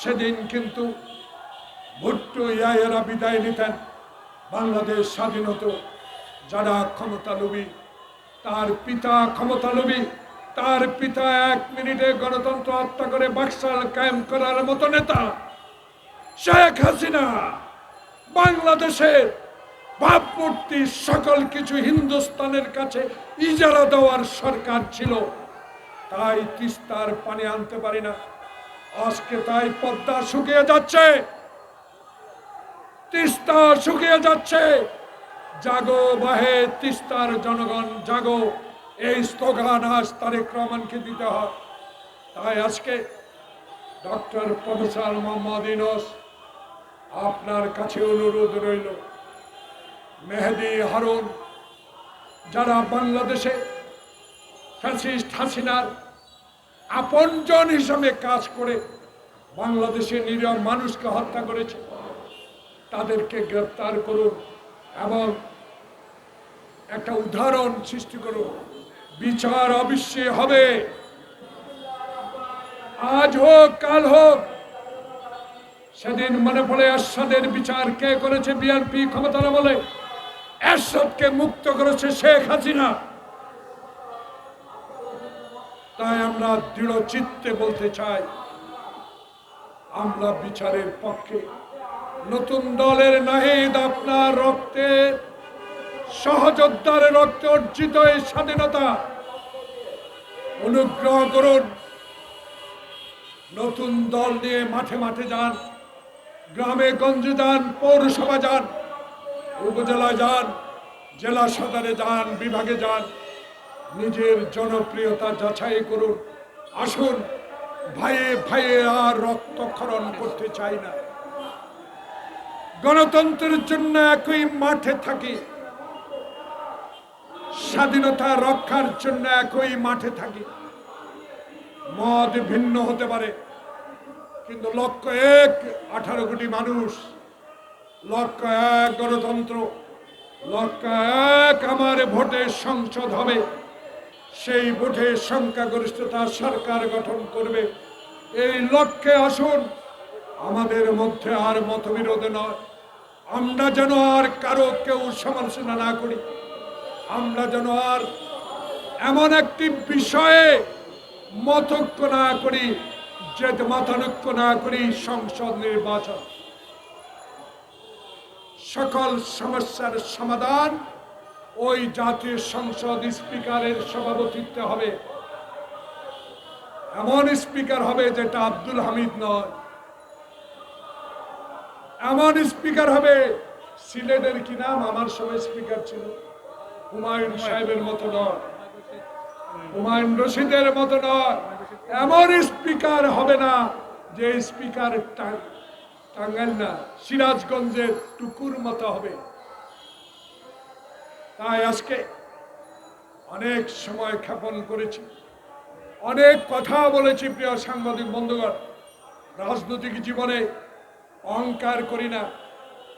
সেদিন কিন্তু ভুট্টো ইয়ায়েরা বিদায় নিতেন বাংলাদেশ স্বাধীনত, যারা ক্ষমতালোভী তার পিতা ক্ষমতালোভী তার পিতা এক মিনিটে গণতন্ত্র হত্যা করে বাকশাল কায়েম করার মতো নেতা শেখ হাসিনা। বাংলাদেশের ভাবমূর্তি সকল কিছু হিন্দুস্তানের কাছে ইজারা দেওয়ার সরকার ছিল, তাই তিস্তার পানি আনতে পারি না। আজকে তাই পদ্মা শুকিয়ে যাচ্ছে। তিস্তা শুকিয়ে যাচ্ছে। জাগো বাহে তিস্তার জনগণ, জাগো। এই স্লোগান আজ তারেক রহমানকে দিতে হয়। তাই আজকে ডক্টর প্রফেসর মোহাম্মদ ইনোস আপনার কাছে অনুরোধ রইল। মেহেদি হারুন, যারা বাংলাদেশে ফ্যাসিস্ট হাসিনার আপনজন হিসাবে কাজ করে বাংলাদেশে নিরীহ মানুষকে হত্যা করেছে। তাদেরকে গ্রেপ্তার করুন এবং একটা উদাহরণ সৃষ্টি করুন। বিচার অবশ্যই হবে। আজ হোক, কাল হোক, সেদিন মনে পড়ে এরশাদের বিচার কে করেছে বিএনপি ক্ষমতা বলে এরশাদকে মুক্ত করেছে শেখ হাসিনা। তাই আমরা দৃঢ় চিত্তে বলতে চাই, আমরা বিচারের পক্ষে। নতুন দলের নাহিদ আপনার রক্তে, সহযোদ্ধার রক্তে অর্জিত এই স্বাধীনতা। অনুগ্রহ করুন, নতুন দল নিয়ে মাঠে মাঠে যান, গ্রামে গঞ্জে যান, পৌরসভা যান উপজেলা যান, জেলা সদরে যান, বিভাগে যান। নিজের জনপ্রিয়তা যাচাই করুন। আসুন ভাইয়ে ভাইয়ে আর রক্তক্ষরণ করতে চাই না। গণতন্ত্রের জন্য একই মাঠে থাকি। স্বাধীনতা রক্ষার জন্য একই মাঠে থাকি। মত ভিন্ন হতে পারে, কিন্তু লক্ষ এক, আঠারো কোটি মানুষ। লক্ষ এক গণতন্ত্র লক্ষ এক আমার ভোটে সংসদ হবে। সেই ভোটে সংখ্যাগরিষ্ঠতা সরকার গঠন করবে। এই লক্ষ্যে আসুন, আমাদের মধ্যে আর মতবিরোধ নয়। আমরা যেন আর কারও কেউ সমালোচনা না করি। আমরা যেন আর এমন একটি বিষয়ে মতৈক্য না করি যে মতানৈক্য না করি সংসদ নির্বাচন। সকল সমস্যার সমাধান ওই জাতীয় সংসদ স্পিকারের সভাপতিত্বে হবে। এমন স্পিকার হবে যেটা আব্দুল হামিদ নয়। এমন স্পিকার হবে, সিলেটের কি নাম? আমার সময় স্পিকার ছিল। হুমায়ুন সাহেবের মতো নয়। হুমায়ুন রশিদের মতো নয়। এমন স্পিকার হবে না যে স্পিকার টাঙ্গাইল না, সিরাজগঞ্জের টুকুর মতো হবে। তাই আজকে অনেক সময় ক্ষেপণ করেছি। অনেক কথা বলেছি প্রিয় সাংবাদিক বন্ধুগণ। রাজনৈতিক জীবনে অহংকার করি না।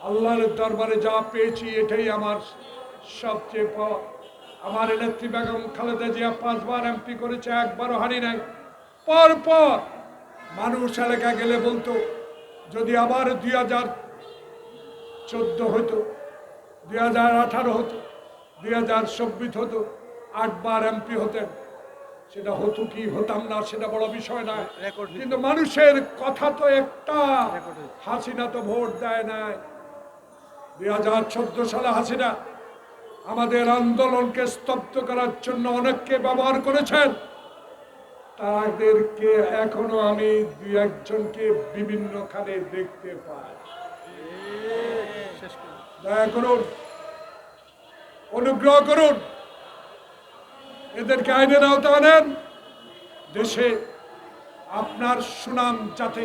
আল্লাহর দরবারে যা পেয়েছি এটাই আমার সবচেয়ে পাওয়া আমার নেত্রী বেগম খালেদা জিয়া পাঁচবার এমপি করেছে, একবারও হারি নাই। পর পর মানুষ এলাকা গেলে বলতো, যদি আবার দুই হাজার চোদ্দ হতো দুই হাজার আঠারো হতো দুই হাজার চব্বিশ হতো আটবার এমপি হতেন। সেটা হতো কি হতাম না সেটা বড় বিষয় না কিন্তু মানুষের কথা তো একটা হাসিনা তো ভোট দেয় নাই। দুই হাজার চোদ্দ সালে হাসিনা আমাদের আন্দোলনকে স্তব্ধ করার জন্য অনেককে ব্যবহার করেছেন। তাদেরকে এখনও আমি দু একজনকে বিভিন্ন খানে দেখতে পাই। দয়া করুন। অনুগ্রহ করুন। এদেরকে আইনের আওতা আনেন। দেশে আপনার সুনাম যাতে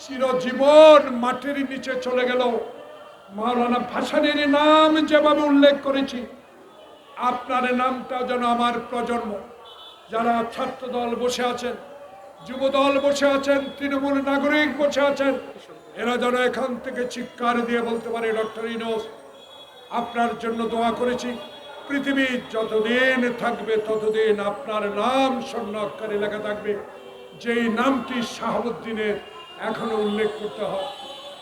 চিরজীবন মাটির নিচে চলে গেল। মাওলানা ভাসানির নাম যেভাবে উল্লেখ করেছি, আপনার নামটা যেন আমার প্রজন্ম। যারা ছাত্র দল বসে আছেন যুব দল বসে আছেন, তৃণমূল নাগরিক বসে আছেন, এরা যেন এখান থেকে চিৎকার দিয়ে বলতে পারে, ডক্টর ইনোস আপনার জন্য দোয়া করেছি। পৃথিবী যতদিন থাকবে, ততদিন আপনার নাম স্বর্ণ অক্ষরে লেখা থাকবে। যেই নামটি শাহাবুদ্দিনের এখনও উল্লেখ করতে হয়,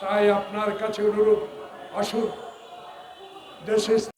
তাই আপনার কাছে অনুরোধ, আসুন, দেশের